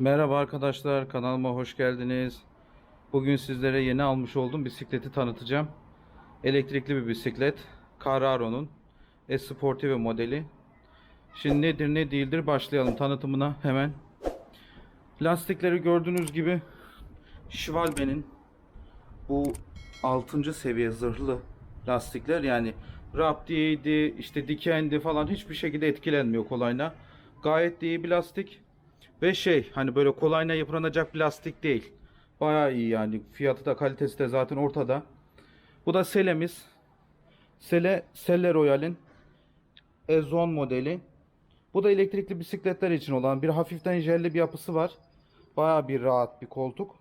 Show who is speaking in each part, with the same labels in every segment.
Speaker 1: Merhaba arkadaşlar kanalıma hoş geldiniz. Bugün sizlere yeni almış olduğum bisikleti tanıtacağım. Elektrikli bir bisiklet. Cararo'nun E-Sportive modeli. Şimdi nedir ne değildir başlayalım tanıtımına hemen. Lastikleri gördüğünüz gibi Schwalbe'nin bu 6. seviye zırhlı lastikler yani raptiyeydi işte dikendi falan hiçbir şekilde etkilenmiyor kolayına. Gayet iyi bir lastik. Ve şey hani böyle kolayına yıpranacak bir lastik değil. Bayağı iyi yani. Fiyatı da kalitesi de zaten ortada. Bu da Sele'miz. Sele, Selle Royal'in Ezon modeli. Bu da elektrikli bisikletler için olan bir hafiften jelli bir yapısı var. Bayağı bir rahat bir koltuk.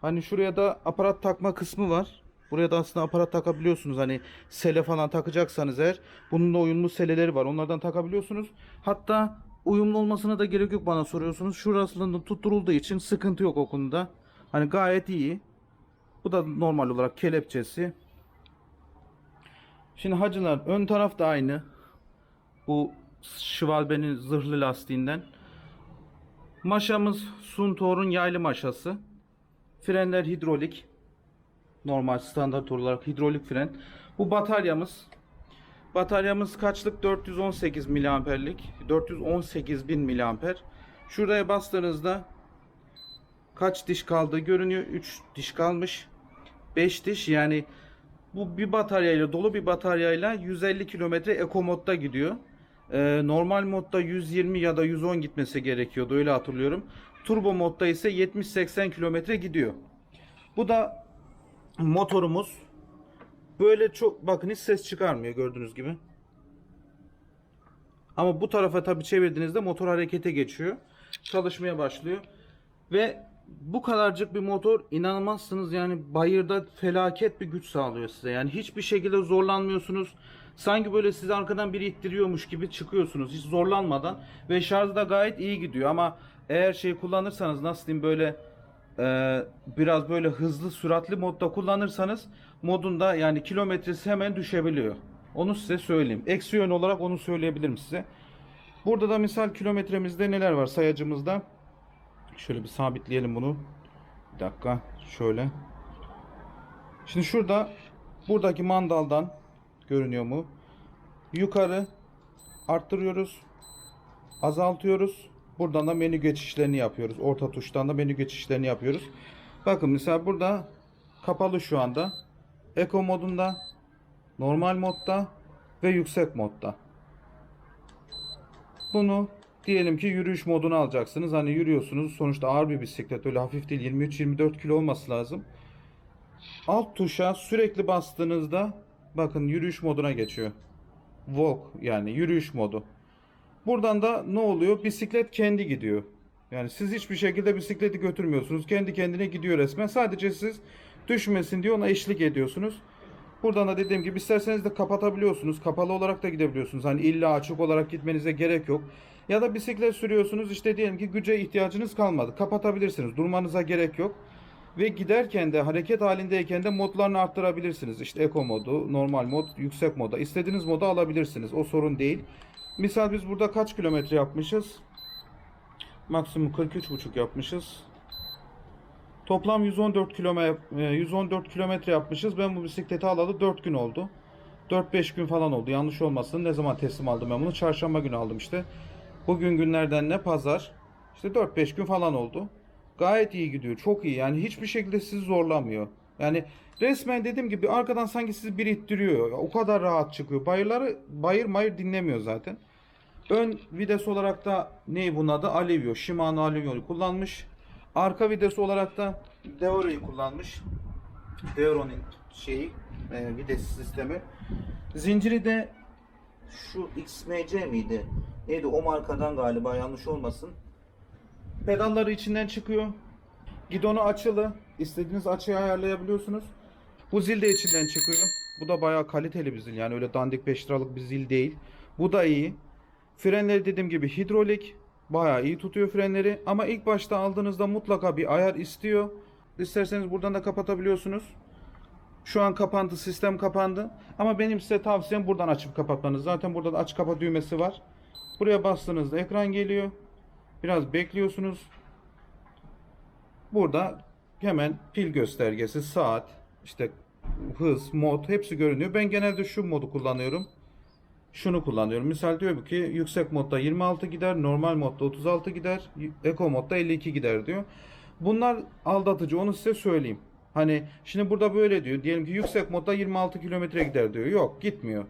Speaker 1: Hani şuraya da aparat takma kısmı var. Buraya da aslında aparat takabiliyorsunuz. Hani sele falan takacaksanız eğer. Bununla uyumlu seleleri var. Onlardan takabiliyorsunuz. Hatta uyumlu olmasına da gerek yok bana soruyorsunuz. Şurasında tutturulduğu için sıkıntı yok o konuda. Hani gayet iyi. Bu da normal olarak kelepçesi. Şimdi hacılar ön taraf da aynı. Bu Schwalbe'nin zırhlı lastiğinden. Maşamız Suntour'un yaylı maşası. Frenler hidrolik. Normal standart olarak hidrolik fren. Bu bataryamız. Bataryamız kaçlık? 418 miliamperlik. 418 bin miliamper. Şuraya bastığınızda kaç diş kaldığı görünüyor. 3 diş kalmış. 5 diş yani bu bir bataryayla dolu bir bataryayla 150 kilometre eco modda gidiyor. Ee, normal modda 120 ya da 110 gitmesi gerekiyordu öyle hatırlıyorum. Turbo modda ise 70-80 kilometre gidiyor. Bu da motorumuz. Böyle çok bakın hiç ses çıkarmıyor gördüğünüz gibi. Ama bu tarafa tabi çevirdiğinizde motor harekete geçiyor. Çalışmaya başlıyor. Ve bu kadarcık bir motor inanmazsınız yani bayırda felaket bir güç sağlıyor size. Yani hiçbir şekilde zorlanmıyorsunuz. Sanki böyle sizi arkadan biri ittiriyormuş gibi çıkıyorsunuz hiç zorlanmadan. Ve şarjı da gayet iyi gidiyor ama eğer şey kullanırsanız nasıl diyeyim böyle e, biraz böyle hızlı süratli modda kullanırsanız modunda yani kilometresi hemen düşebiliyor. Onu size söyleyeyim. Eksi yön olarak onu söyleyebilirim size. Burada da misal kilometremizde neler var sayacımızda. Şöyle bir sabitleyelim bunu. Bir dakika. Şöyle. Şimdi şurada buradaki mandaldan görünüyor mu? Yukarı arttırıyoruz. Azaltıyoruz. Buradan da menü geçişlerini yapıyoruz. Orta tuştan da menü geçişlerini yapıyoruz. Bakın mesela burada kapalı şu anda. Eco modunda, normal modda ve yüksek modda. Bunu diyelim ki yürüyüş modunu alacaksınız. Hani yürüyorsunuz. Sonuçta ağır bir bisiklet. Öyle hafif değil. 23-24 kilo olması lazım. Alt tuşa sürekli bastığınızda bakın yürüyüş moduna geçiyor. Walk yani yürüyüş modu. Buradan da ne oluyor? Bisiklet kendi gidiyor. Yani siz hiçbir şekilde bisikleti götürmüyorsunuz. Kendi kendine gidiyor resmen. Sadece siz düşmesin diye ona eşlik ediyorsunuz. Buradan da dediğim gibi isterseniz de kapatabiliyorsunuz. Kapalı olarak da gidebiliyorsunuz. Hani illa açık olarak gitmenize gerek yok. Ya da bisiklet sürüyorsunuz işte diyelim ki güce ihtiyacınız kalmadı. Kapatabilirsiniz. Durmanıza gerek yok. Ve giderken de hareket halindeyken de modlarını arttırabilirsiniz. İşte eco modu, normal mod, yüksek moda. İstediğiniz modu alabilirsiniz. O sorun değil. Misal biz burada kaç kilometre yapmışız? Maksimum 43,5 yapmışız. Toplam 114 kilometre 114 kilometre yapmışız. Ben bu bisikleti alalı 4 gün oldu. 4-5 gün falan oldu. Yanlış olmasın. Ne zaman teslim aldım ben bunu? Çarşamba günü aldım işte. Bugün günlerden ne? Pazar. İşte 4-5 gün falan oldu. Gayet iyi gidiyor. Çok iyi. Yani hiçbir şekilde sizi zorlamıyor. Yani resmen dediğim gibi arkadan sanki sizi biri ittiriyor. O kadar rahat çıkıyor. Bayırları bayır mayır dinlemiyor zaten. Ön vites olarak da ne bunun adı? Alivio. Shimano Alivio'yu kullanmış. Arka vites olarak da Deoro'yu kullanmış. Deoro'nun şeyi e, vites sistemi. Zinciri de şu XMC miydi? Neydi o markadan galiba yanlış olmasın. Pedalları içinden çıkıyor. Gidonu açılı. İstediğiniz açıyı ayarlayabiliyorsunuz. Bu zil de içinden çıkıyor. Bu da bayağı kaliteli bir zil. Yani öyle dandik 5 liralık bir zil değil. Bu da iyi. Frenleri dediğim gibi hidrolik. Bayağı iyi tutuyor frenleri. Ama ilk başta aldığınızda mutlaka bir ayar istiyor. İsterseniz buradan da kapatabiliyorsunuz. Şu an kapandı. Sistem kapandı. Ama benim size tavsiyem buradan açıp kapatmanız. Zaten burada da aç kapa düğmesi var. Buraya bastığınızda ekran geliyor. Biraz bekliyorsunuz. Burada hemen pil göstergesi, saat, işte hız, mod hepsi görünüyor. Ben genelde şu modu kullanıyorum. Şunu kullanıyorum. Misal diyor ki yüksek modda 26 gider, normal modda 36 gider, eco modda 52 gider diyor. Bunlar aldatıcı. Onu size söyleyeyim. Hani şimdi burada böyle diyor. Diyelim ki yüksek modda 26 kilometre gider diyor. Yok gitmiyor.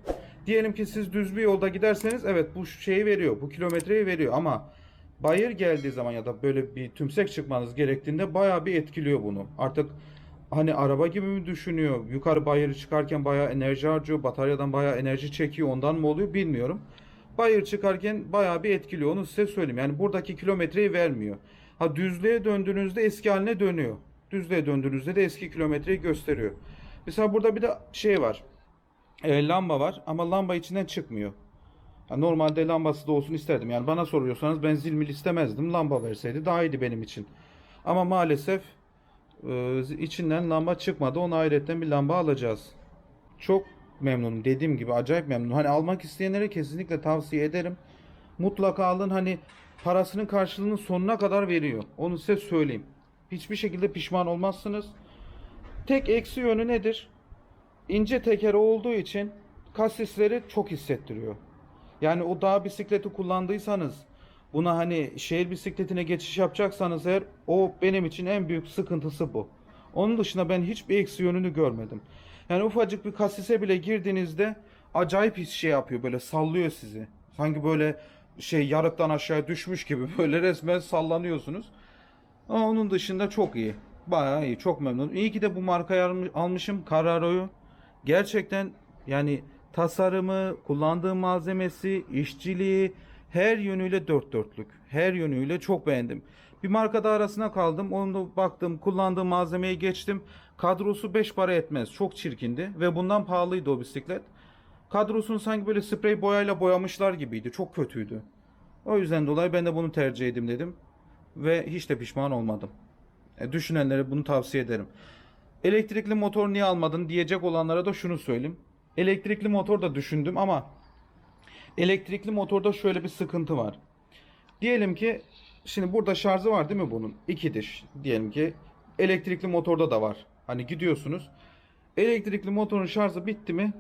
Speaker 1: Diyelim ki siz düz bir yolda giderseniz evet bu şeyi veriyor. Bu kilometreyi veriyor ama bayır geldiği zaman ya da böyle bir tümsek çıkmanız gerektiğinde bayağı bir etkiliyor bunu. Artık hani araba gibi mi düşünüyor? Yukarı bayırı çıkarken bayağı enerji harcıyor. Bataryadan bayağı enerji çekiyor. Ondan mı oluyor bilmiyorum. Bayır çıkarken bayağı bir etkiliyor. Onu size söyleyeyim. Yani buradaki kilometreyi vermiyor. Ha düzlüğe döndüğünüzde eski haline dönüyor. Düzlüğe döndüğünüzde de eski kilometreyi gösteriyor. Mesela burada bir de şey var. E, lamba var ama lamba içinden çıkmıyor. Ya normalde lambası da olsun isterdim. Yani bana soruyorsanız ben zil mil istemezdim. Lamba verseydi daha iyiydi benim için. Ama maalesef e, içinden lamba çıkmadı. Ona ayrıca bir lamba alacağız. Çok memnunum. Dediğim gibi acayip memnunum. Hani almak isteyenlere kesinlikle tavsiye ederim. Mutlaka alın. Hani parasının karşılığını sonuna kadar veriyor. Onu size söyleyeyim. Hiçbir şekilde pişman olmazsınız. Tek eksi yönü nedir? İnce teker olduğu için kasisleri çok hissettiriyor. Yani o dağ bisikleti kullandıysanız buna hani şehir bisikletine geçiş yapacaksanız eğer o benim için en büyük sıkıntısı bu. Onun dışında ben hiçbir eksi yönünü görmedim. Yani ufacık bir kasise bile girdiğinizde acayip his şey yapıyor böyle sallıyor sizi. Sanki böyle şey yarıktan aşağı düşmüş gibi böyle resmen sallanıyorsunuz. Ama onun dışında çok iyi. Bayağı iyi. Çok memnunum. İyi ki de bu markayı alm- almışım. Carraro'yu. Gerçekten yani tasarımı, kullandığı malzemesi, işçiliği her yönüyle dört dörtlük. Her yönüyle çok beğendim. Bir markada arasına kaldım. Onu baktım, kullandığım malzemeyi geçtim. Kadrosu 5 para etmez. Çok çirkindi ve bundan pahalıydı o bisiklet. Kadrosunu sanki böyle sprey boyayla boyamışlar gibiydi. Çok kötüydü. O yüzden dolayı ben de bunu tercih edeyim dedim. Ve hiç de pişman olmadım. E, düşünenlere bunu tavsiye ederim. Elektrikli motor niye almadın diyecek olanlara da şunu söyleyeyim. Elektrikli motor da düşündüm ama elektrikli motorda şöyle bir sıkıntı var. Diyelim ki şimdi burada şarjı var değil mi bunun? İki diş. Diyelim ki elektrikli motorda da var. Hani gidiyorsunuz. Elektrikli motorun şarjı bitti mi?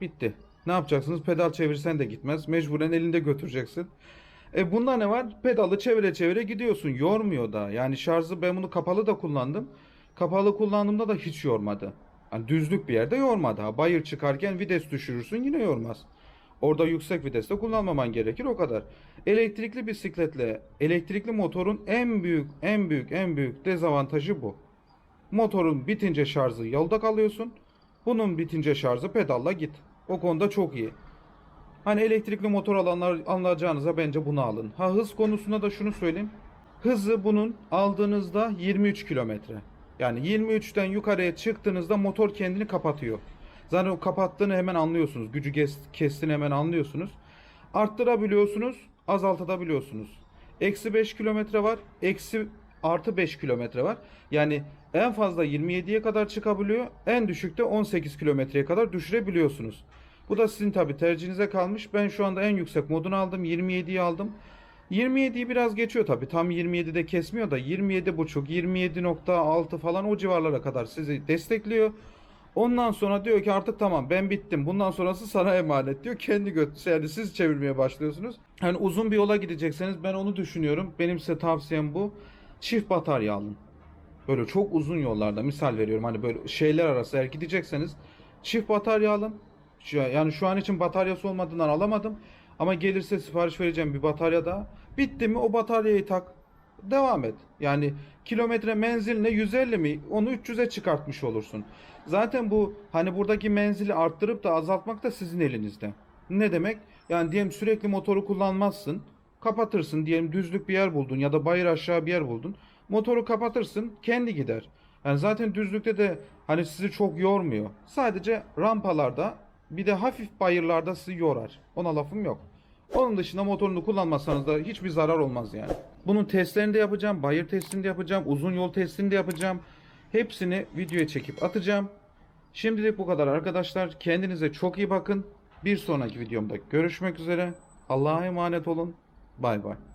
Speaker 1: Bitti. Ne yapacaksınız? Pedal çevirsen de gitmez. Mecburen elinde götüreceksin. E bunda ne var? Pedalı çevire çevire gidiyorsun. Yormuyor da. Yani şarjı ben bunu kapalı da kullandım. Kapalı kullandığımda da hiç yormadı. Hani düzlük bir yerde yormadı. Ha, bayır çıkarken vites düşürürsün yine yormaz. Orada yüksek viteste kullanmaman gerekir o kadar. Elektrikli bisikletle elektrikli motorun en büyük en büyük en büyük dezavantajı bu. Motorun bitince şarjı yolda kalıyorsun. Bunun bitince şarjı pedalla git. O konuda çok iyi. Hani elektrikli motor alanlar alacağınıza bence bunu alın. Ha hız konusunda da şunu söyleyeyim. Hızı bunun aldığınızda 23 kilometre. Yani 23'ten yukarıya çıktığınızda motor kendini kapatıyor. Zaten o kapattığını hemen anlıyorsunuz. Gücü kes- kestiğini hemen anlıyorsunuz. Arttırabiliyorsunuz, azaltabiliyorsunuz. Eksi 5 kilometre var, eksi artı 5 kilometre var. Yani en fazla 27'ye kadar çıkabiliyor, en düşükte 18 kilometreye kadar düşürebiliyorsunuz. Bu da sizin tabi tercihinize kalmış. Ben şu anda en yüksek modunu aldım. 27'yi aldım. 27'yi biraz geçiyor tabi. Tam 27'de kesmiyor da 27.5, 27.6 falan o civarlara kadar sizi destekliyor. Ondan sonra diyor ki artık tamam ben bittim. Bundan sonrası sana emanet diyor. Kendi göt yani siz çevirmeye başlıyorsunuz. Hani uzun bir yola gidecekseniz ben onu düşünüyorum. Benim size tavsiyem bu. Çift batarya alın. Böyle çok uzun yollarda misal veriyorum. Hani böyle şeyler arası eğer gidecekseniz çift batarya alın. Yani şu an için bataryası olmadığından alamadım. Ama gelirse sipariş vereceğim bir batarya daha. Bitti mi o bataryayı tak. Devam et. Yani kilometre menziline 150 mi? Onu 300'e çıkartmış olursun. Zaten bu hani buradaki menzili arttırıp da azaltmak da sizin elinizde. Ne demek? Yani diyelim sürekli motoru kullanmazsın. Kapatırsın diyelim düzlük bir yer buldun ya da bayır aşağı bir yer buldun. Motoru kapatırsın kendi gider. Yani zaten düzlükte de hani sizi çok yormuyor. Sadece rampalarda bir de hafif bayırlarda sizi yorar. Ona lafım yok. Onun dışında motorunu kullanmazsanız da hiçbir zarar olmaz yani. Bunun testlerini de yapacağım. Bayır testini de yapacağım. Uzun yol testini de yapacağım. Hepsini videoya çekip atacağım. Şimdilik bu kadar arkadaşlar. Kendinize çok iyi bakın. Bir sonraki videomda görüşmek üzere. Allah'a emanet olun. Bay bay.